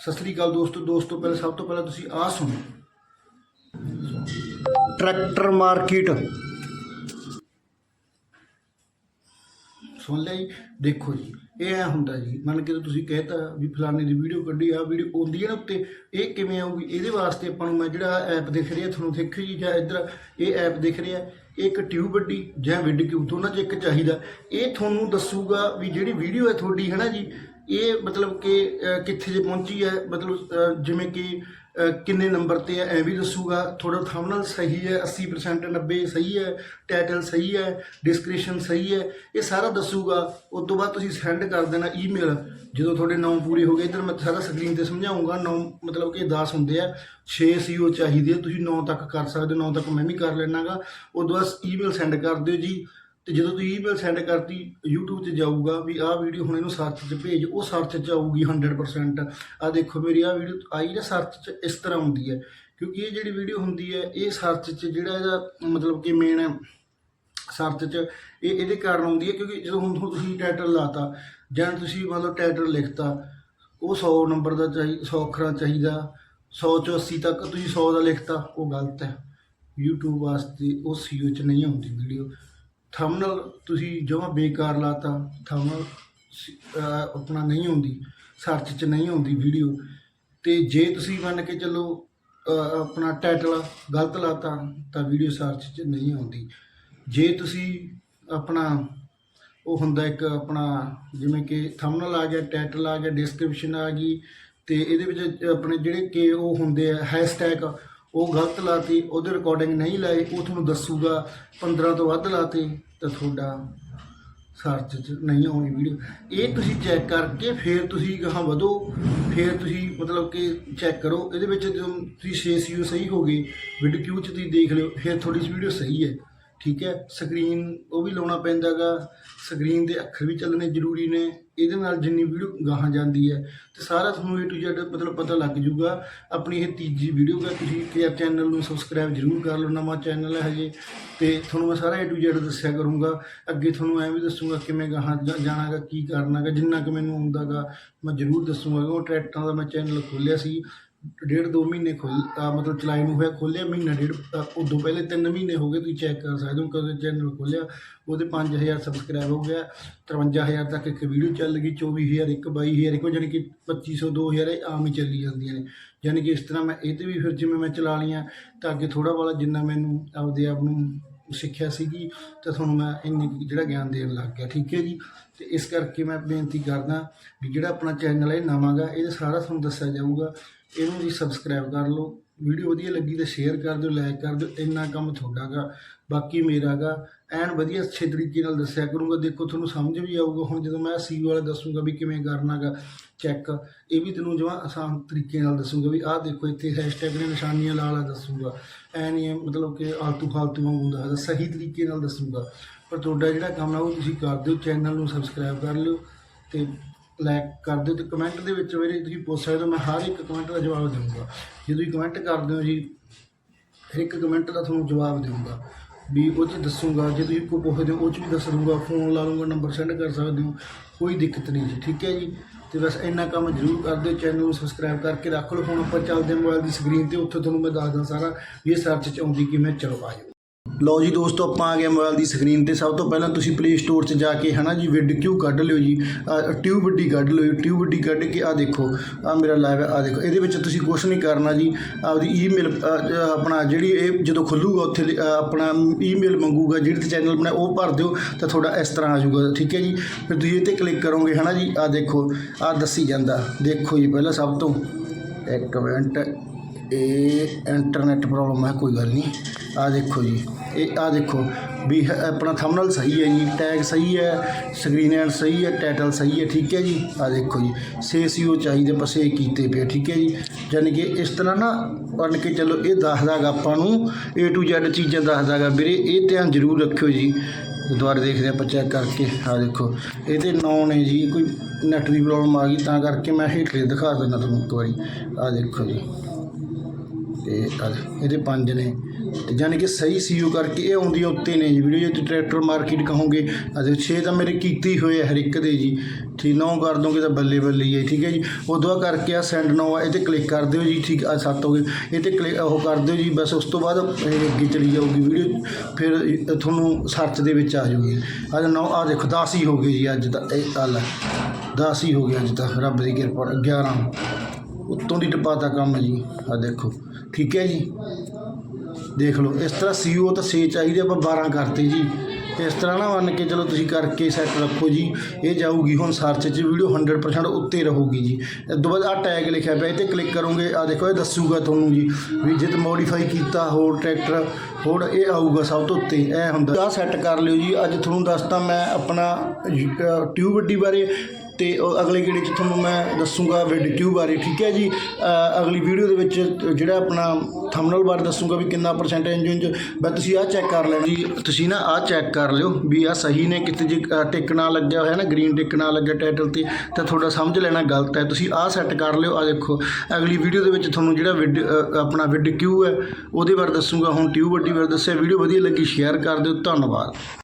ਸਤਿ ਸ੍ਰੀ ਅਕਾਲ ਦੋਸਤੋ ਦੋਸਤੋ, ਪਹਿਲਾਂ ਸਭ ਤੋਂ ਪਹਿਲਾਂ ਤੁਸੀਂ ਆਹ ਸੁਣੋ। Tractor market. ਸੁਣ ਲਿਆ ਜੀ? ਦੇਖੋ ਜੀ, ਇਹ ਐ ਹੁੰਦਾ ਜੀ, ਮੰਨ ਕੇ ਤੁਸੀਂ ਕਹਿਤਾ ਵੀ ਫਲਾਣੇ ਦੀ ਵੀਡੀਓ ਕੱਢੀ ਆ ਵੀਡੀਓ ਆਉਂਦੀ ਹੈ ਨਾ ਉੱਤੇ, ਇਹ ਕਿਵੇਂ ਆਊਗੀ? ਇਹਦੇ ਵਾਸਤੇ ਆਪਾਂ ਨੂੰ ਮੈਂ ਜਿਹੜਾ ਐਪ ਦਿਖ ਰਿਹਾ, ਤੁਹਾਨੂੰ ਦੇਖਿਓ ਜੀ, ਜਾਂ ਇੱਧਰ ਇਹ ਐਪ ਦਿਖ ਰਿਹਾ, ਇਹ ਇੱਕ ਟਿਊਬ ਵੱਡੀ ਜਾਂ ਵਿਡ ਕਿਊਬ, ਦੋਨਾਂ 'ਚ ਇੱਕ ਚਾਹੀਦਾ। ਇਹ ਤੁਹਾਨੂੰ ਦੱਸੂਗਾ ਵੀ ਜਿਹੜੀ ਵੀਡੀਓ ਹੈ ਤੁਹਾਡੀ, ਹੈ ਨਾ ਜੀ ਇਹ ਮਤਲਬ ਕਿ ਕਿੱਥੇ ਜੇ ਪਹੁੰਚੀ ਹੈ, ਮਤਲਬ ਜਿਵੇਂ ਕਿ ਕਿੰਨੇ ਨੰਬਰ ਤੇ ਹੈ, ਐ ਵੀ ਦੱਸੂਗਾ। ਤੁਹਾਡਾ ਥੰਬਨੇਲ ਸਹੀ ਹੈ 80% 90 ਸਹੀ ਹੈ ਟਾਈਟਲ ਸਹੀ ਹੈ ਡਿਸਕ੍ਰਿਪਸ਼ਨ ਸਹੀ ਹੈ, ਇਹ ਸਾਰਾ ਦੱਸੂਗਾ। ਉਸ ਤੋਂ ਬਾਅਦ ਤੁਸੀਂ ਸੈਂਡ ਕਰ ਦੇਣਾ ਈਮੇਲ ਜਦੋਂ ਤੁਹਾਡੇ ਨਾਮ ਪੂਰੇ ਹੋ ਗਏ, ਇਧਰ ਮੈਂ ਸਾਰਾ ਸਕਰੀਨ ਤੇ ਸਮਝਾਉਂਗਾ। ਨਾਮ ਮਤਲਬ ਕਿ 10 ਹੁੰਦੇ ਆ 6 ਸੀਓ ਚਾਹੀਦੇ ਤੁਸੀਂ 9 ਤੱਕ ਕਰ ਸਕਦੇ ਹੋ 9 ਤੱਕ ਮੈਂ ਵੀ ਕਰ ਲੈਣਾਗਾ। ਉਸ ਤੋਂ ਬਾਅਦ ਈਮੇਲ ਸੈਂਡ ਕਰ ਦਿਓ ਜੀ। ਤੇ ਜਦੋਂ ਤੁਸੀਂ ਈਮੇਲ ਸੈਂਡ ਕਰਤੀ, YouTube ਤੇ ਜਾਊਗਾ ਵੀ ਆਹ ਵੀਡੀਓ ਹੁਣ ਇਹਨੂੰ ਸਰਚ 'ਚ ਭੇਜ, ਉਹ ਸਰਚ 'ਚ ਆਊਗੀ 100% ਆ ਦੇਖੋ ਮੇਰੀ ਆਹ ਵੀਡੀਓ ਆਈ ਨਾ ਸਰਚ 'ਚ, ਇਸ ਤਰ੍ਹਾਂ ਹੁੰਦੀ ਹੈ। ਕਿਉਂਕਿ ਇਹ ਜਿਹੜੀ ਵੀਡੀਓ ਹੁੰਦੀ ਹੈ, ਇਹ ਸਰਚ 'ਚ ਜਿਹੜਾ ਇਹਦਾ ਮਤਲਬ ਕਿ ਮੇਨ ਸਰਚ 'ਚ, ਇਹ ਇਹਦੇ ਕਾਰਨ ਆਉਂਦੀ ਹੈ ਕਿਉਂਕਿ ਜਦੋਂ ਹੁਣ ਤੁਸੀਂ ਟਾਈਟਲ ਲਾਤਾ, ਜਾਂ ਤੁਸੀਂ ਮਤਲਬ ਟਾਈਟਲ ਲਿਖਤਾ, ਉਹ 100 ਨੰਬਰ ਦਾ ਚਾਹੀਦਾ 100 ਅੱਖਰਾਂ ਚਾਹੀਦਾ 100 ਚੋਂ 80 ਤੱਕ ਤੁਸੀਂ 100 ਦਾ ਲਿਖਤਾ, ਉਹ ਗਲਤ ਹੈ। YouTube ਵਾਸਤੇ ਉਹ ਸੀਓ 'ਚ ਨਹੀਂ ਆਉਂਦੀ ਵੀਡੀਓ ਥੰਬਨੇਲ ਤੁਸੀਂ ਜਮਾ ਬੇਕਾਰ ਲਾਤਾ, ਥੰਬਨੇਲ ਆਪਣਾ ਨਹੀਂ ਹੁੰਦੀ ਸਰਚ 'ਚ ਨਹੀਂ ਆਉਂਦੀ ਵੀਡੀਓ ਤੇ ਜੇ ਤੁਸੀਂ ਮੰਨ ਕੇ ਚੱਲੋ ਆਪਣਾ ਟਾਈਟਲ ਗਲਤ ਲਾਤਾ, ਤਾਂ ਵੀਡੀਓ ਸਰਚ 'ਚ ਨਹੀਂ ਆਉਂਦੀ। ਜੇ ਤੁਸੀਂ ਆਪਣਾ, ਉਹ ਹੁੰਦਾ ਇੱਕ ਆਪਣਾ, ਜਿਵੇਂ ਕਿ ਥੰਬਨੇਲ ਆ ਗਿਆ ਟਾਈਟਲ ਆ ਗਿਆ ਡਿਸਕ੍ਰਿਪਸ਼ਨ ਆ ਗਈ, ਤੇ ਇਹਦੇ ਵਿੱਚ ਆਪਣੇ ਜਿਹੜੇ ਕਿ ਉਹ ਹੁੰਦੇ ਆ ਹੈਸ਼ਟੈਗ ਉਹ ਗਲਤ ਲਾਤੀ, ਉਹਦੇ ਰਿਕਾਰਡਿੰਗ ਨਹੀਂ ਲਾਈ ਉਹ ਤੁਹਾਨੂੰ ਦੱਸੂਗਾ 15 ਤੋਂ ਵੱਧ ਲਾਤੇ, ਤਾਂ ਤੁਹਾਡਾ ਸਰਚ 'ਚ ਨਹੀਂ ਆਉਣੀ ਵੀਡੀਓ। ਇਹ ਤੁਸੀਂ ਚੈੱਕ ਕਰਕੇ ਫਿਰ ਤੁਸੀਂ ਗਾਹਾਂ ਵਧੋ, ਫਿਰ ਤੁਸੀਂ ਮਤਲਬ ਕਿ ਚੈੱਕ ਕਰੋ। ਇਹਦੇ ਵਿੱਚ ਜਦੋਂ ਤੁਸੀਂ 6 ਸੀਓ ਸਹੀ ਹੋ ਗਏ ਵੀਡੀਓ ਕਿਊ 'ਚ ਤੁਸੀਂ ਦੇਖ ਲਿਓ, ਫਿਰ ਤੁਹਾਡੀ ਵੀਡੀਓ ਸਹੀ ਹੈ। ਠੀਕ ਹੈ? ਸਕਰੀਨ ਉਹ ਵੀ ਲਾਉਣਾ ਪੈਂਦਾਗਾ ਸਕਰੀਨ ਦੇ ਅੱਖਰ ਵੀ ਚੱਲਣੇ ਜ਼ਰੂਰੀ ਨੇ। ਇਹਦੇ ਨਾਲ ਜਿੰਨੀ ਵੀਡੀਓ ਗਾਹਾਂ ਜਾਂਦੀ ਹੈ, ਤੇ ਸਾਰਾ ਤੁਹਾਨੂੰ A to Z ਮਤਲਬ ਪਤਾ ਲੱਗ ਜੂਗਾ ਆਪਣੀ ਇਹ ਤੀਜੀ ਵੀਡੀਓ ਹੈ ਤੁਸੀਂ ਕਿ ਚੈਨਲ ਨੂੰ ਸਬਸਕ੍ਰਾਈਬ ਜ਼ਰੂਰ ਕਰ ਲਓ, ਨਵਾਂ ਚੈਨਲ ਹੈ ਹਜੇ। ਤੇ ਤੁਹਾਨੂੰ ਮੈਂ ਸਾਰਾ A to Z ਦੱਸਿਆ ਕਰੂੰਗਾ। ਅੱਗੇ ਤੁਹਾਨੂੰ ਐਂ ਵੀ ਦੱਸੂਗਾ ਕਿਵੇਂ ਗਾਹਾਂ ਜਾ- ਜਾਣਾਗਾ, ਕੀ ਕਰਨਾਗਾ, ਜਿੰਨਾ ਕਿ ਮੈਨੂੰ ਆਉਂਦਾਗਾ, ਮੈਂ ਜ਼ਰੂਰ ਦੱਸੂਗਾ। ਉਹ ਟਰੈਕਟਰਾਂ ਦਾ ਮੈਂ ਚੈਨਲ ਖੋਲ੍ਹਿਆ ਸੀ। ਡੇਢ ਦੋ ਮਹੀਨੇ ਖੋਲ ਮਤਲਬ ਚਲਾਈ ਨੂੰ ਹੋਇਆ ਖੋਲ੍ਹਿਆ ਮਹੀਨਾ ਡੇਢ ਅਹ ਉਦੋਂ ਪਹਿਲੇ ਤਿੰਨ ਮਹੀਨੇ ਹੋ ਗਏ ਤੁਸੀਂ ਚੈੱਕ ਕਰ ਸਕਦੇ ਹੋ, ਕਦੋਂ ਚੈਨਲ ਖੋਲ੍ਹਿਆ ਉਹਦੇ 5000 ਸਬਸਕ੍ਰਾਈਬ ਹੋ ਗਿਆ 53000 ਤੱਕ ਇੱਕ ਵੀਡੀਓ ਚੱਲ ਗਈ 24000 ਇੱਕ 22000 ਇੱਕ, ਜਾਣੀ ਕਿ 2500 2000 ਇਹ ਆਮ ਹੀ ਚੱਲੀ ਜਾਂਦੀਆਂ ਨੇ। ਯਾਨੀ ਕਿ ਇਸ ਤਰ੍ਹਾਂ ਮੈਂ, ਇਹ ਤੇ ਵੀ ਫਿਰ ਜਿਵੇਂ ਮੈਂ ਚਲਾ ਲਈਆਂ, ਤਾਂ ਅੱਗੇ ਥੋੜਾ ਬਾਲਾ ਜਿੰਨਾ ਮੈਨੂੰ ਆਪਦੇ ਆਪ ਨੂੰ ਸਿੱਖਿਆ ਸੀਗੀ ਤੇ ਤੁਹਾਨੂੰ ਮੈਂ ਇੰਨੀ ਕੁ ਜਿਹੜਾ ਗਿਆਨ ਦੇਣ ਲੱਗ ਗਿਆ, ਠੀਕ ਹੈ ਜੀ? ਤੇ ਇਸ ਕਰਕੇ ਮੈਂ ਬੇਨਤੀ ਕਰਦਾ ਵੀ ਜਿਹੜਾ ਆਪਣਾ ਚੈਨਲ ਹੈ ਨਵਾਂਗਾ ਗਾ ਸਾਰਾ ਤੁਹਾਨੂੰ ਦੱਸਿਆ ਜਾਊਗਾ, ਇਹਨੂੰ ਜੀ ਸਬਸਕ੍ਰਾਈਬ ਕਰ ਲਓ ਵੀਡੀਓ ਵਧੀਆ ਲੱਗੀ ਤਾਂ ਸ਼ੇਅਰ ਕਰ ਦਿਓ ਲਾਈਕ ਕਰ ਦਿਓ, ਇੰਨਾ ਕੰਮ ਤੁਹਾਡਾ ਗਾ, ਬਾਕੀ ਮੇਰਾ ਗਾ। ਐਨ ਵਧੀਆ ਅੱਛੇ ਤਰੀਕੇ ਨਾਲ ਦੱਸਿਆ ਕਰੂੰਗਾ। ਦੇਖੋ, ਤੁਹਾਨੂੰ ਸਮਝ ਵੀ ਆਊਗਾ। ਹੁਣ ਜਦੋਂ ਮੈਂ ਸੀ ਵਾਲਾ ਦੱਸੂਗਾ ਵੀ ਕਿਵੇਂ ਕਰਨਾਗਾ ਚੈੱਕ ਇਹ ਵੀ ਤੈਨੂੰ ਜਮਾ ਆਸਾਨ ਤਰੀਕੇ ਨਾਲ ਦੱਸੂਗਾ ਵੀ ਆਹ ਦੇਖੋ, ਇੱਥੇ ਹੈਸ਼ਟੈਗ ਨੇ ਨਿਸ਼ਾਨੀਆਂ ਲਾ ਲਾ ਦੱਸੂਗਾ। ਐ ਨਹੀਂ ਮਤਲਬ ਕਿ ਆਲਤੂ ਫਾਲਤੂ ਵਾਂਗੂ ਦੱਸਦਾ ਸਹੀ ਤਰੀਕੇ ਨਾਲ ਦੱਸੂਗਾ। ਪਰ ਤੁਹਾਡਾ ਜਿਹੜਾ ਕੰਮ ਆ ਉਹ ਤੁਸੀਂ ਕਰ ਦਿਓ, ਚੈਨਲ ਨੂੰ ਸਬਸਕ੍ਰਾਈਬ ਕਰ ਲਿਓ ਤੇ ਲਾਈਕ ਕਰ ਦਿਓ ਤੇ ਕਮੈਂਟ ਦੇ ਵਿੱਚ ਮੇਰੇ ਤੁਸੀਂ ਪੁੱਛ ਸਕਦੇ ਹੋ, ਮੈਂ ਹਰ ਇੱਕ ਕਮੈਂਟ ਦਾ ਜਵਾਬ ਦੇਵਾਂਗਾ ਜੇ ਤੁਸੀਂ ਕਮੈਂਟ ਕਰਦੇ ਹੋ ਜੀ ਹਰ ਇੱਕ ਕਮੈਂਟ ਦਾ ਤੁਹਾਨੂੰ ਜਵਾਬ ਦੇਵਾਂਗਾ ਵੀ ਉਹ 'ਚ ਦੱਸੂਗਾ, ਜੇ ਤੁਸੀਂ ਕੋਈ ਪੁੱਛਦੇ ਹੋ, ਉਹ 'ਚ ਵੀ ਦੱਸ ਦੂੰਗਾ ਫੋਨ ਲਾ ਲੂੰਗਾ ਨੰਬਰ ਸੈਂਡ ਕਰ ਸਕਦੇ ਹੋ, ਕੋਈ ਦਿੱਕਤ ਨਹੀਂ ਜੀ, ਠੀਕ ਹੈ ਜੀ? ਤੇ ਬਸ ਇੰਨਾ ਕੰਮ ਜ਼ਰੂਰ ਕਰ ਦਿਓ ਚੈਨਲ ਨੂੰ ਸਬਸਕ੍ਰਾਈਬ ਕਰਕੇ ਰੱਖ ਲਓ। ਹੁਣ ਆਪਾਂ ਚੱਲਦੇ ਹਾਂ ਮੋਬਾਈਲ ਦੀ ਸਕਰੀਨ ਤੇ, ਉੱਥੇ ਤੁਹਾਨੂੰ ਮੈਂ ਦੱਸਦਾ ਸਾਰਾ, ਵੀ ਇਹ ਸਰਚ 'ਚ ਆਉਂਦੀ ਕਿਵੇਂ ਚਲੋ ਆ ਜਾਓ ਲਓ ਜੀ ਦੋਸਤੋ, ਆਪਾਂ ਆ ਗਏ ਮੋਬਾਈਲ ਦੀ ਸਕਰੀਨ ਤੇ। ਸਭ ਤੋਂ ਪਹਿਲਾਂ ਤੁਸੀਂ ਪਲੇ ਸਟੋਰ 'ਚ ਜਾ ਕੇ ਹਨਾ ਜੀ ਵਿਡ ਕਿਊ ਕੱਢ ਲਿਓ ਜੀ? ਟਿਊਬ ਵੱਡੀ ਕੱਢ ਲਿਓ ਟਿਊਬ ਵੱਡੀ ਕੱਢ ਕੇ ਆ ਦੇਖੋ ਆ ਮੇਰਾ ਲਾਈਵ ਹੈ ਆ ਦੇਖੋ। ਇਹਦੇ ਵਿੱਚ ਤੁਸੀਂ ਕੁਝ ਨਹੀਂ ਕਰਨਾ ਜੀ। ਆਪਦੀ ਈਮੇਲ ਆਪਣਾ ਜਿਹੜੀ ਇਹ ਜਦੋਂ ਖੁੱਲੂਗਾ ਉੱਥੇ ਆਪਣਾ ਈਮੇਲ ਮੰਗੂਗਾ, ਜਿਹੜੇ ਤੇ ਚੈਨਲ ਬਣਾਇਆ ਉਹ ਭਰ ਦਿਓ, ਤਾਂ ਤੁਹਾਡਾ ਇਸ ਤਰ੍ਹਾਂ ਆ ਜਾਊਗਾ। ਠੀਕ ਹੈ ਜੀ? ਫਿਰ ਤੁਸੀਂ ਇਹ ਤੇ ਕਲਿੱਕ ਕਰੋਗੇ ਹਨਾ ਜੀ। ਆ ਦੇਖੋ ਆ ਦੱਸੀ ਜਾਂਦਾ। ਦੇਖੋ ਜੀ ਪਹਿਲਾਂ ਸਭ ਤੋਂ। ਇੱਕ ਮਿੰਟ। ਇਹ ਇੰਟਰਨੈਟ ਪ੍ਰੋਬਲਮ ਹੈ, ਕੋਈ ਗੱਲ ਨਹੀਂ। ਆ ਦੇਖੋ ਜੀ, ਇਹ ਆ ਦੇਖੋ, ਵੀ ਹ- ਆਪਣਾ ਥੰਬਨੇਲ ਸਹੀ ਹੈ ਜੀ ਟੈਗ ਸਹੀ ਹੈ ਸਕਰੀਨ ਐਂਡ ਸਹੀ ਹੈ ਟਾਈਟਲ ਸਹੀ ਹੈ, ਠੀਕ ਹੈ ਜੀ। ਆ ਦੇਖੋ ਜੀ ਸੇ ਸੀਓ ਚਾਹੀਦੇ ਬਸ ਇਹ ਕੀਤੇ ਪਏ ਠੀਕ ਹੈ ਜੀ। ਯਾਨੀ ਕਿ ਇਸ ਤਰ੍ਹਾਂ ਨਾ ਪੜ੍ਹ ਕੇ ਚੱਲੋ ਇਹ ਦੱਸਦਾ ਗਾ ਆਪਾਂ ਨੂੰ, A to Z ਚੀਜ਼ਾਂ ਦੱਸਦਾ ਗਾ ਵੀਰੇ, ਇਹ ਧਿਆਨ ਜ਼ਰੂਰ ਰੱਖਿਓ ਜੀ। ਦੁਬਾਰਾ ਦੇਖਦੇ ਆਪਾਂ ਚੈੱਕ ਕਰਕੇ। ਆ ਦੇਖੋ, ਇਹਦੇ ਨੌ ਨੇ ਜੀ, ਕੋਈ ਨੈਟ ਦੀ ਪ੍ਰੋਬਲਮ ਆ ਗਈ, ਤਾਂ ਕਰਕੇ ਮੈਂ ਹੇਠਲੇ ਦਿਖਾ ਦਿੰਦਾ ਤੁਹਾਨੂੰ ਇੱਕ ਵਾਰੀ। ਆ ਦੇਖੋ ਜੀ। ਤੇ ਆਹ ਇਹਦੇ ਪੰਜ ਨੇ। ਤੇ ਯਾਨੀ ਕਿ ਸਹੀ ਸੀਓ ਕਰਕੇ ਇਹ ਆਉਂਦੀਆਂ ਉੱਤੇ ਨੇ ਜੀ। ਵੀਡੀਓ ਜੇ ਟਰੈਕਟਰ ਮਾਰਕੀਟ ਕਹੋਗੇ, ਅਜੇ 6 ਤਾਂ ਮੇਰੇ ਕੀਤੇ ਹੀ ਹੋਏ ਹਰ ਇੱਕ ਦੇ ਜੀ। ਠੀਕ, ਨੌ ਕਰ ਦੋਗੇ ਤਾਂ ਬੱਲੇ ਬੱਲੇ ਹੀ ਹੈ ਠੀਕ ਹੈ ਜੀ। ਉਦੋਂ ਕਰਕੇ ਆ ਸੈਂਡ ਨੌ ਆ, ਇਹ ਤੇ ਕਲਿੱਕ ਕਰ ਦਿਓ ਜੀ, ਠੀਕ ਆ ਸੱਤ ਹੋ ਗਏ। ਇਹ ਤੇ ਕਲਿੱਕ ਉਹ ਕਰ ਦਿਓ ਜੀ, ਬਸ ਉਸ ਤੋਂ ਬਾਅਦ ਇਹ ਅੱਗੇ ਚਲੀ ਜਾਊਗੀ ਵੀਡੀਓ। ਫਿਰ ਤੁਹਾਨੂੰ ਸਰਚ ਦੇ ਵਿੱਚ ਆ ਜਾਊਗੀ। ਅੱਜ ਨੌ, ਆ ਦੇਖੋ 10 ਹੀ ਹੋ ਗਏ ਜੀ ਅੱਜ ਤਾਂ, ਇਹ ਆ। ਲੈ 10 ਹੀ ਹੋ ਗਿਆ ਅੱਜ ਤਾਂ, ਰੱਬ ਦੀ ਕਿਰਪਾ ਨਾਲ 11 ਉੱਤੋਂ ਦੀ ਟਪਾਤਾ ਕੰਮ ਜੀ ਆ ਦੇਖੋ। ਠੀਕ ਹੈ ਜੀ। ਦੇਖ ਲਓ, ਇਸ ਤਰ੍ਹਾਂ ਸੀਓ ਤਾਂ 6 ਚਾਹੀਦੇ ਆਪਾਂ 12 ਕਰਤੇ ਜੀ। ਇਸ ਤਰ੍ਹਾਂ ਨਾ ਮੰਨ ਕੇ ਚਲੋ ਤੁਸੀਂ ਕਰਕੇ ਸੈੱਟ ਰੱਖੋ ਜੀ। ਇਹ ਜਾਊਗੀ ਹੁਣ ਸਰਚ 'ਚ, ਵੀਡੀਓ 100% ਉੱਤੇ ਰਹੂਗੀ ਜੀ। ਇਸ ਤੋਂ ਬਾਅਦ ਆ ਟੈਗ ਲਿਖਿਆ ਪਿਆ ਇਹ ਤੇ ਕਲਿੱਕ ਕਰੋਗੇ ਆ ਦੇਖੋ, ਇਹ ਦੱਸੂਗਾ ਤੁਹਾਨੂੰ ਜੀ ਵੀ ਜੇ ਮੋਡੀਫਾਈ ਕੀਤਾ ਹੋਰ ਟਰੈਕਟਰ ਹੋਰ ਇਹ ਆਊਗਾ ਸਭ ਤੋਂ ਉੱਤੇ, ਇਹ ਹੁੰਦਾ। ਆ ਸੈੱਟ ਕਰ ਲਿਓ ਜੀ। ਅੱਜ ਤੁਹਾਨੂੰ ਦੱਸਤਾ ਮੈਂ ਆਪਣਾ ਟਿਊਬ ਵੱਡੀ ਬਾਰੇ ਤੇ ਉਹ ਅਗਲੇ ਗੇੜੇ 'ਚ ਤੁਹਾਨੂੰ ਮੈਂ ਦੱਸੂਗਾ ਵਿਡ ਟਿਊਬ ਬਾਰੇ ਠੀਕ ਹੈ ਜੀ? ਅਗਲੀ ਵੀਡੀਓ ਦੇ ਵਿੱਚ ਜਿਹੜਾ ਆਪਣਾ ਥੰਬਨੇਲ ਬਾਰੇ ਦੱਸੂਗਾ ਵੀ ਕਿੰਨਾ ਪਰਸੈਂਟ ਇੰਜਨ 'ਚ ਬਸ ਤੁਸੀਂ ਆਹ ਚੈੱਕ ਕਰ ਲੈਣਾ। ਜੀ ਤੁਸੀਂ ਨਾ ਆਹ ਚੈੱਕ ਕਰ ਲਿਓ ਵੀ ਆਹ ਸਹੀ ਨੇ ਕਿਤੇ ਜੇ ਅ, ਟਿਕ ਨਾ ਲੱਗਿਆ ਹੋਇਆ ਨਾ ਗ੍ਰੀਨ ਟਿਕ ਨਾ ਲੱਗਿਆ ਟਾਈਟਲ ਤੇ ਤਾਂ ਤੁਹਾਡਾ ਸਮਝ ਲੈਣਾ ਗਲਤ ਹੈ। ਤੁਸੀਂ ਆਹ ਸੈੱਟ ਕਰ ਲਿਓ ਆ ਦੇਖੋ। ਅਗਲੀ ਵੀਡੀਓ ਦੇ ਵਿੱਚ ਤੁਹਾਨੂੰ ਜਿਹੜਾ ਵਿਡ ਆਪਣਾ ਵਿਡ ਕਿਊ ਹੈ ਉਹਦੇ ਬਾਰੇ ਦੱਸੂਗਾ। ਹੁਣ ਟਿਊਬ ਵੱਡੀ ਬਾਰੇ ਦੱਸਿਆ ਵੀਡੀਓ ਵਧੀਆ ਲੱਗੀ ਸ਼ੇਅਰ ਕਰ ਦਿਓ। ਧੰਨਵਾਦ।